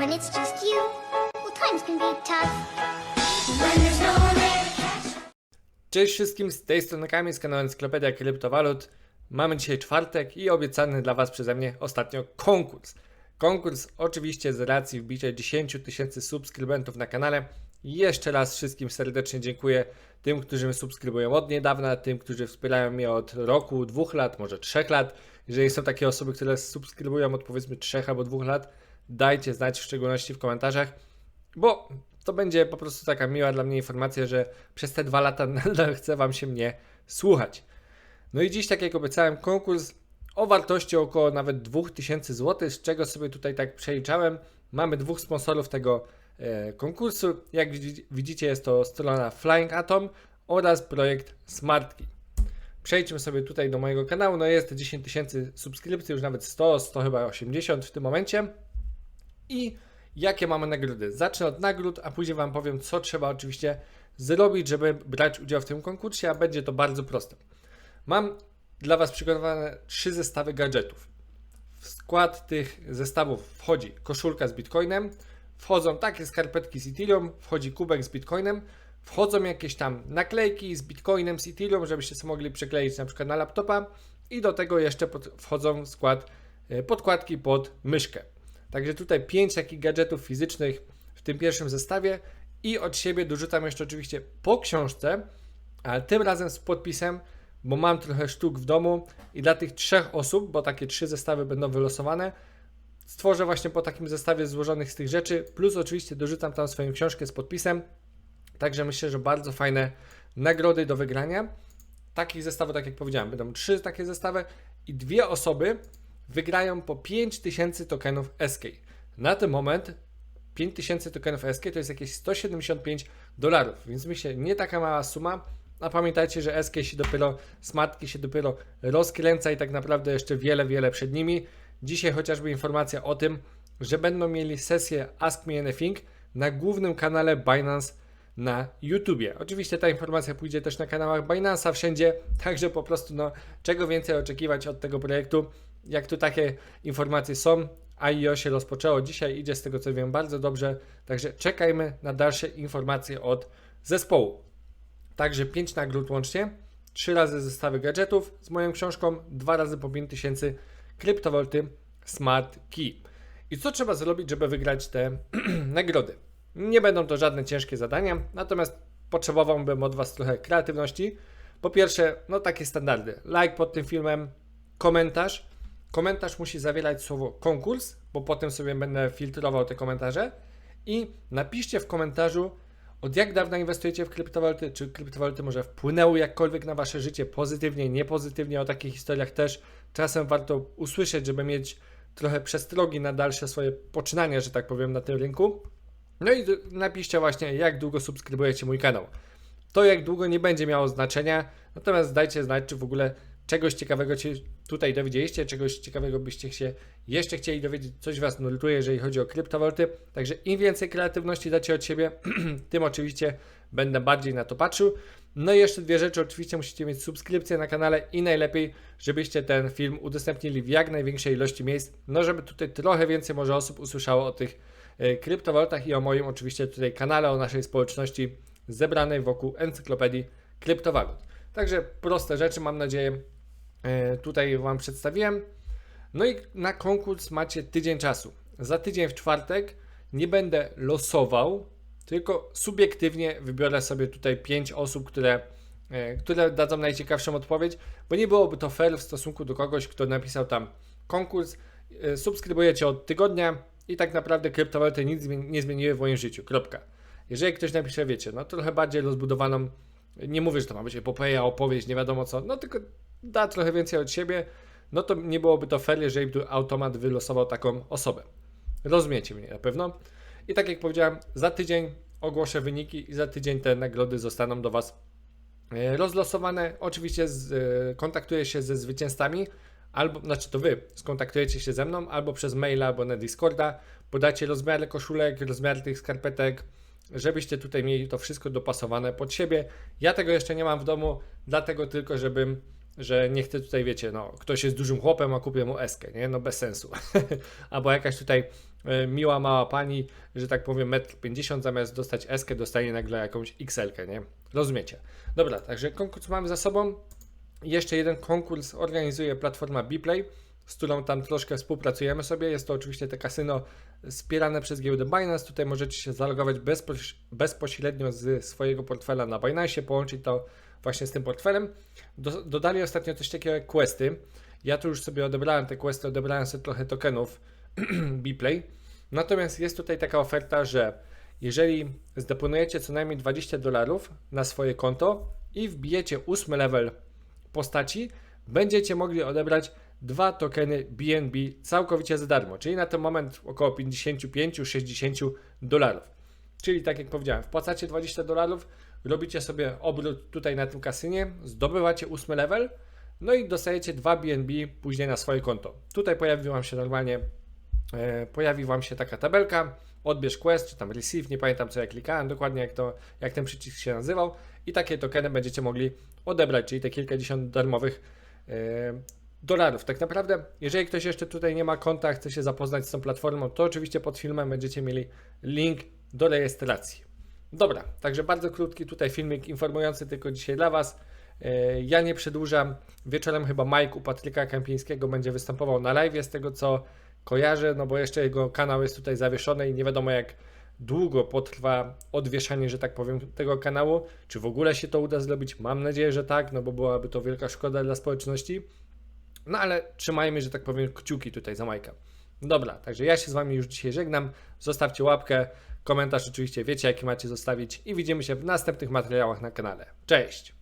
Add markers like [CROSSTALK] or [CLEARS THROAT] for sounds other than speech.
When it's just you, well, times can be tough. When there's no one Cześć wszystkim, z tej strony Kamil z kanału Encyklopedia Kryptowalut. Mamy dzisiaj czwartek i obiecany dla Was przeze mnie ostatnio konkurs. Konkurs oczywiście z racji wbicia 10 tysięcy subskrybentów na kanale. Jeszcze raz wszystkim serdecznie dziękuję tym, którzy mnie subskrybują od niedawna, tym, którzy wspierają mnie od roku, dwóch lat, może trzech lat. Jeżeli są takie osoby, które subskrybują od powiedzmy trzech albo dwóch lat, dajcie znać w szczególności w komentarzach bo to będzie po prostu taka miła dla mnie informacja, że przez te dwa lata [LAUGHS] nadal chce Wam się mnie słuchać. No i dziś, tak jak obiecałem, konkurs o wartości około nawet 2000 zł, z czego sobie tutaj tak przeliczałem. Mamy dwóch sponsorów tego e, konkursu. Jak widzi- widzicie, jest to strona Flying Atom oraz projekt Smartki. Przejdźmy sobie tutaj do mojego kanału. No jest 10 tysięcy subskrypcji, już nawet 100, 100 chyba 80 w tym momencie. I jakie mamy nagrody? Zacznę od nagród, a później Wam powiem, co trzeba oczywiście zrobić, żeby brać udział w tym konkursie, a będzie to bardzo proste. Mam dla Was przygotowane trzy zestawy gadżetów. W skład tych zestawów wchodzi koszulka z bitcoinem, wchodzą takie skarpetki z Ethereum, wchodzi kubek z bitcoinem, wchodzą jakieś tam naklejki z bitcoinem, z Ethereum, żebyście sobie mogli przykleić na przykład na laptopa i do tego jeszcze pod, wchodzą w skład e, podkładki pod myszkę. Także tutaj pięć takich gadżetów fizycznych w tym pierwszym zestawie i od siebie dorzucam jeszcze oczywiście po książce, ale tym razem z podpisem, bo mam trochę sztuk w domu i dla tych trzech osób, bo takie trzy zestawy będą wylosowane, stworzę właśnie po takim zestawie złożonych z tych rzeczy, plus oczywiście dorzucam tam swoją książkę z podpisem, także myślę, że bardzo fajne nagrody do wygrania. Takich zestawów, tak jak powiedziałem, będą trzy takie zestawy i dwie osoby wygrają po 5000 tokenów SK. Na ten moment 5000 tokenów SK to jest jakieś 175 dolarów, więc myślę, nie taka mała suma. A pamiętajcie, że SK się dopiero, smartki się dopiero rozkręca i tak naprawdę jeszcze wiele, wiele przed nimi. Dzisiaj chociażby informacja o tym, że będą mieli sesję Ask Me Anything na głównym kanale Binance na YouTubie. Oczywiście ta informacja pójdzie też na kanałach Binance'a wszędzie, także po prostu no, czego więcej oczekiwać od tego projektu, jak tu takie informacje są. IEO się rozpoczęło dzisiaj, idzie z tego co wiem bardzo dobrze, także czekajmy na dalsze informacje od zespołu. Także 5 nagród łącznie, 3 razy zestawy gadżetów z moją książką, 2 razy po 5000 kryptowalty Smart Key. I co trzeba zrobić, żeby wygrać te [CLEARS THROAT] nagrody? Nie będą to żadne ciężkie zadania, natomiast potrzebowałbym od Was trochę kreatywności. Po pierwsze, no takie standardy. Like pod tym filmem, komentarz. Komentarz musi zawierać słowo konkurs, bo potem sobie będę filtrował te komentarze. I napiszcie w komentarzu, od jak dawna inwestujecie w kryptowaluty, czy kryptowaluty może wpłynęły jakkolwiek na Wasze życie, pozytywnie, niepozytywnie. O takich historiach też czasem warto usłyszeć, żeby mieć trochę przestrogi na dalsze swoje poczynania, że tak powiem, na tym rynku. No i napiszcie właśnie, jak długo subskrybujecie mój kanał. To jak długo nie będzie miało znaczenia, natomiast dajcie znać, czy w ogóle czegoś ciekawego się tutaj dowiedzieliście, czegoś ciekawego byście się jeszcze chcieli dowiedzieć, coś Was nurtuje, jeżeli chodzi o kryptowaluty. Także im więcej kreatywności dacie od siebie, [CLEARS THROAT] tym oczywiście będę bardziej na to patrzył. No i jeszcze dwie rzeczy, oczywiście musicie mieć subskrypcję na kanale i najlepiej, żebyście ten film udostępnili w jak największej ilości miejsc, no żeby tutaj trochę więcej może osób usłyszało o tych e, kryptowalutach i o moim oczywiście tutaj kanale, o naszej społeczności zebranej wokół encyklopedii kryptowalut. Także proste rzeczy, mam nadzieję, tutaj Wam przedstawiłem. No i na konkurs macie tydzień czasu. Za tydzień w czwartek nie będę losował, tylko subiektywnie wybiorę sobie tutaj pięć osób, które, e, które dadzą najciekawszą odpowiedź, bo nie byłoby to fair w stosunku do kogoś, kto napisał tam konkurs, e, subskrybujecie od tygodnia i tak naprawdę kryptowaluty nic nie zmieniły w moim życiu. Kropka. Jeżeli ktoś napisze, wiecie, no trochę bardziej rozbudowaną, nie mówię, że to ma być epopeja, opowieść, nie wiadomo co, no tylko da trochę więcej od siebie, no to nie byłoby to fair, jeżeli by automat wylosował taką osobę. Rozumiecie mnie na pewno. I tak jak powiedziałem, za tydzień ogłoszę wyniki i za tydzień te nagrody zostaną do Was e, rozlosowane. Oczywiście z, e, kontaktuję się ze zwycięzcami, albo, znaczy to Wy skontaktujecie się ze mną, albo przez maila, albo na Discorda, podacie rozmiary koszulek, rozmiary tych skarpetek, żebyście tutaj mieli to wszystko dopasowane pod siebie. Ja tego jeszcze nie mam w domu, dlatego tylko, żebym że nie chcę tutaj, wiecie, no, ktoś jest dużym chłopem, a kupię mu eskę, nie? No bez sensu. [LAUGHS] Albo jakaś tutaj e, miła mała pani, że tak powiem 1,50 m zamiast dostać S dostanie nagle jakąś XL, nie? Rozumiecie? Dobra, także konkurs mamy za sobą. Jeszcze jeden konkurs organizuje platforma Bplay, z którą tam troszkę współpracujemy sobie. Jest to oczywiście te kasyno wspierane przez giełdę Binance. Tutaj możecie się zalogować bezpoś- bezpośrednio z swojego portfela na Binance, połączyć to właśnie z tym portfelem. Do- dodali ostatnio takiego jak questy. Ja tu już sobie odebrałem te questy, odebrałem sobie trochę tokenów [CLEARS THROAT] Bplay. Natomiast jest tutaj taka oferta, że jeżeli zdeponujecie co najmniej 20 dolarów na swoje konto i wbijecie ósmy level postaci, będziecie mogli odebrać dwa tokeny BNB całkowicie za darmo, czyli na ten moment około 55-60 dolarów. Czyli tak jak powiedziałem, wpłacacie 20 dolarów, robicie sobie obrót tutaj na tym kasynie, zdobywacie ósmy level, no i dostajecie dwa BNB później na swoje konto. Tutaj pojawi Wam się normalnie, e, pojawi Wam się taka tabelka, odbierz quest, czy tam receive, nie pamiętam co ja klikałem, dokładnie jak, to, jak ten przycisk się nazywał i takie tokeny będziecie mogli odebrać, czyli te kilkadziesiąt darmowych e, dolarów. Tak naprawdę, jeżeli ktoś jeszcze tutaj nie ma konta, chce się zapoznać z tą platformą, to oczywiście pod filmem będziecie mieli link do rejestracji. Dobra, także bardzo krótki tutaj filmik informujący tylko dzisiaj dla Was. E, Ja nie przedłużam. Wieczorem chyba Mike u Patryka Kępińskiego będzie występował na live, z tego co kojarzę, no bo jeszcze jego kanał jest tutaj zawieszony i nie wiadomo jak długo potrwa odwieszanie, że tak powiem, tego kanału. Czy w ogóle się to uda zrobić? Mam nadzieję, że tak, no bo byłaby to wielka szkoda dla społeczności. No ale trzymajmy, że tak powiem, kciuki tutaj za Majka. Dobra, także ja się z Wami już dzisiaj żegnam. Zostawcie łapkę, komentarz oczywiście wiecie, jaki macie zostawić i widzimy się w następnych materiałach na kanale. Cześć!